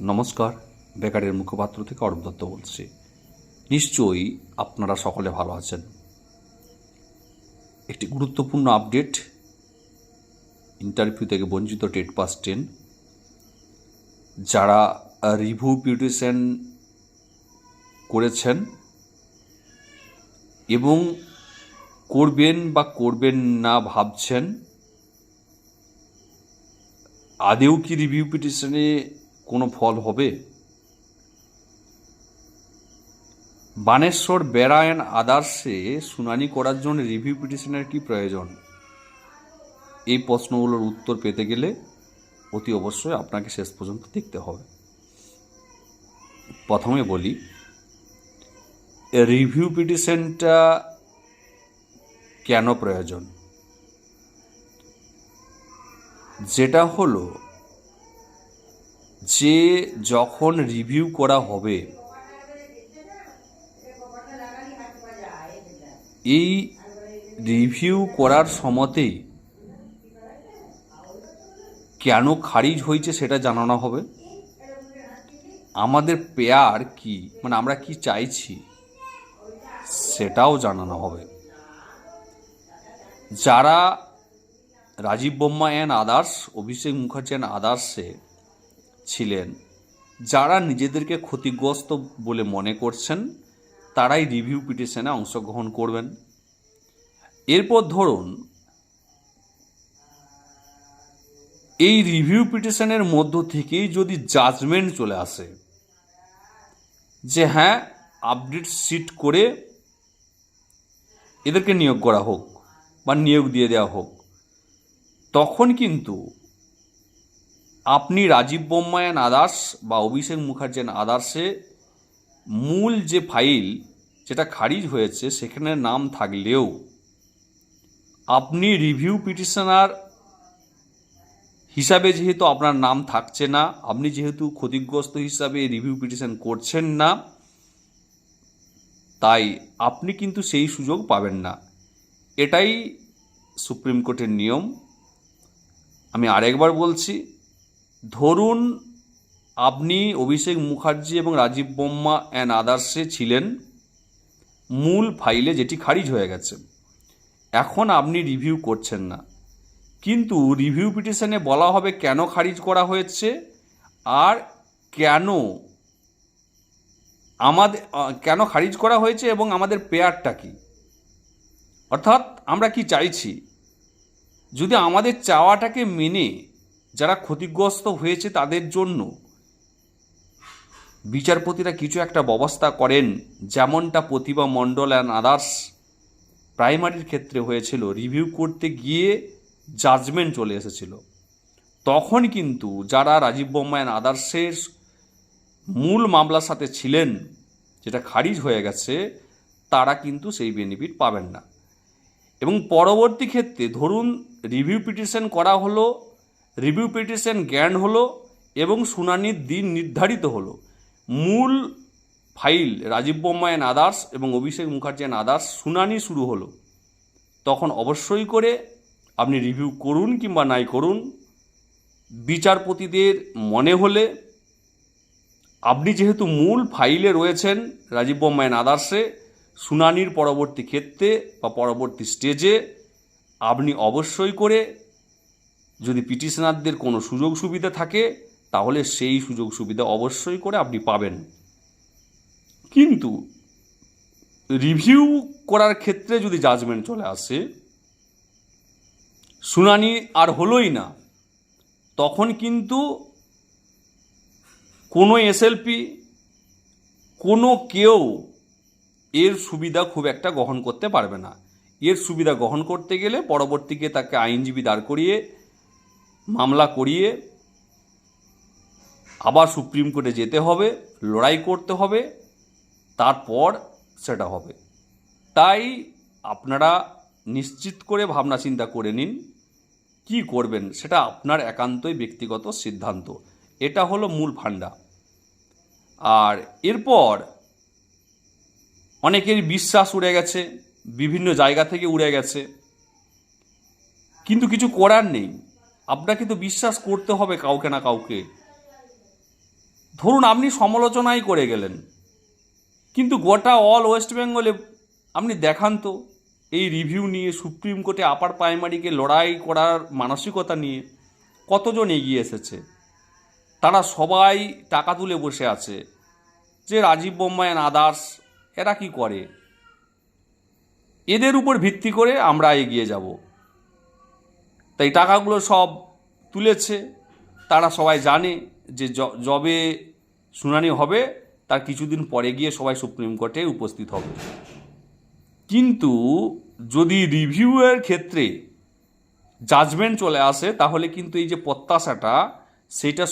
নমস্কার, বেকারের মুখপাত্র থেকে অরূপ দত্ত বলছি। নিশ্চয়ই আপনারা সকলে ভালো আছেন। একটি গুরুত্বপূর্ণ আপডেট, ইন্টারভিউ থেকে বঞ্চিত টেট পাস টেন। যারা রিভিউ পিটিশন করেছেন এবং করবেন বা করবেন না ভাবছেন, আদেও কি রিভিউ পিটিশনে কোনো ফল হবে? বানেশ্বর বেড়া অ্যান্ড আদার্সে শুনানি করার জন্য রিভিউ পিটিশনের কি প্রয়োজন? এই প্রশ্নগুলোর উত্তর পেতে গেলে অতি অবশ্যই আপনাকে শেষ পর্যন্ত দেখতে হবে। প্রথমে বলি, রিভিউ পিটিশনটা কেন প্রয়োজন? যেটা হলো যে যখন রিভিউ করা হবে, এই রিভিউ করার সময়তেই কেন খারিজ হয়েছে সেটা জানানো হবে? আমাদের পেয়ার কি? মানে আমরা কি চাইছি সেটাও জানানো হবে। যারা Rajib Bomma and others Abhishek Mukherjee and আদার্সে ছিলেন। যারা নিজেদেরকে ক্ষতিগ্রস্ত বলে মনে করছেন, তারাই রিভিউ পিটিশনে অংশগ্রহণ করবেন। এরপর ধরুন, এই রিভিউ পিটিশনের মধ্য থেকেই যদি জাজমেন্ট চলে আসে, যে হ্যাঁ আপডেট সিট করে এদেরকে নিয়োগ করা হোক বা নিয়োগ দিয়ে দেওয়া হোক, তখন কিন্তু আপনি রাজীব বোম্মায়ন আদার্স বা অভিষেক মুখার্জিয়ান আদার্সে মূল যে ফাইল যেটা খারিজ হয়েছে সেখানে নাম থাকলেও আপনি রিভিউ পিটিশনার হিসাবে যেহেতু আপনার নাম থাকছে না, আপনি যেহেতু ক্ষতিগ্রস্ত হিসাবে রিভিউ পিটিশন করছেন না, তাই আপনি কিন্তু সেই সুযোগ পাবেন না। এটাই সুপ্রিম কোর্টের নিয়ম। আমি আরেকবার বলছি ধরুন আপনি অভিষেক মুখার্জি এবং রাজীব বোম্মা অ্যান্ড আদার্সে ছিলেন, মূল ফাইলে যেটি খারিজ হয়ে গেছে। এখন আপনি রিভিউ করছেন না। কিন্তু রিভিউ পিটিশনে বলা হবে কেন খারিজ করা হয়েছে আর কেন আমাদের কেন খারিজ করা হয়েছে এবং আমাদের পেয়ারটা কি? অর্থাৎ আমরা কি চাইছি? যদি আমাদের চাওয়াটাকে মেনে যারা ক্ষতিগ্রস্ত হয়েছে তাদের জন্য বিচারপতিরা কিছু একটা ব্যবস্থা করেন, যেমনটা প্রতিভা মণ্ডল অ্যান্ড আদার্স প্রাইমারির ক্ষেত্রে হয়েছিল। রিভিউ করতে গিয়ে জাজমেন্ট চলে এসেছিল। তখন কিন্তু যারা রাজীব বোম্মা অ্যান্ড আদার্সের মূল মামলার সাথে ছিলেন, যেটা খারিজ হয়ে গেছে, তারা কিন্তু সেই বেনিফিট পাবেন না। এবং পরবর্তী ক্ষেত্রে ধরুন রিভিউ পিটিশন করা হলো রিভিউ পিটিশন জ্ঞান হলো এবং শুনানির দিন নির্ধারিত হলো। মূল file Rajib Bomma and others এবং অভিষেক মুখার্জি অ্যান্ড আদার্স শুনানি শুরু হলো। তখন অবশ্যই করে আপনি রিভিউ করুন কিংবা নাই করুন। বিচারপতিদের মনে হলে আপনি যেহেতু মূল ফাইলে রয়েছেন রাজীব বোম্মা অ্যান্ড আদার্সে, শুনানির পরবর্তী ক্ষেত্রে বা পরবর্তী স্টেজে, আপনি অবশ্যই করে যদি পিটিশনারদের কোনো সুযোগ সুবিধা থাকে, তাহলে সেই সুযোগ সুবিধা অবশ্যই করে আপনি পাবেন। কিন্তু রিভিউ করার ক্ষেত্রে যদি জাজমেন্ট চলে আসে, শুনানি আর হলোই না, তখন কিন্তু কোনো এসএলপি কোনো কেউ এর সুবিধা খুব একটা গ্রহণ করতে পারবে না। এর সুবিধা গ্রহণ করতে গেলে পরবর্তীকে তাকে আইনজীবী দাঁড় করিয়ে মামলা করিয়ে আবার সুপ্রিম কোর্টে যেতে হবে, লড়াই করতে হবে, তারপর সেটা হবে। তাই আপনারা নিশ্চিত করে ভাবনা চিন্তা করে নিন, কি করবেন সেটা আপনার একান্তই ব্যক্তিগত সিদ্ধান্ত। এটা হলো মূল ফান্ডা আর এরপর অনেকেরই বিশ্বাস উড়ে গেছে, বিভিন্ন জায়গা থেকে উড়ে গেছে। কিন্তু কিছু করার নেই। আপনাকে তো বিশ্বাস করতে হবে কাউকে না কাউকে। ধরুন আপনি সমালোচনাই করে গেলেন। কিন্তু গোটা অল ওয়েস্ট বেঙ্গলে আপনি দেখান তো, এই রিভিউ নিয়ে, সুপ্রিম কোর্টে আপার প্রাইমারিকে লড়াই করার মানসিকতা নিয়ে কতজন এগিয়ে এসেছে? তারা সবাই টাকা তুলে বসে আছে যে রাজীব বোম্বায়ন আদার্স এরা কি করে? এদের উপর ভিত্তি করে আমরা এগিয়ে যাব। তাই টাকাগুলো সব তুলেছে। তারা সবাই জানে যে জবে শুনানি হবে, তার কিছুদিন পরে গিয়ে সবাই সুপ্রিম কোর্টে উপস্থিত হবে। কিন্তু যদি রিভিউয়ের ক্ষেত্রে জাজমেন্ট চলে আসে, তাহলে কিন্তু এই যে প্রত্যাশাটা, সেটা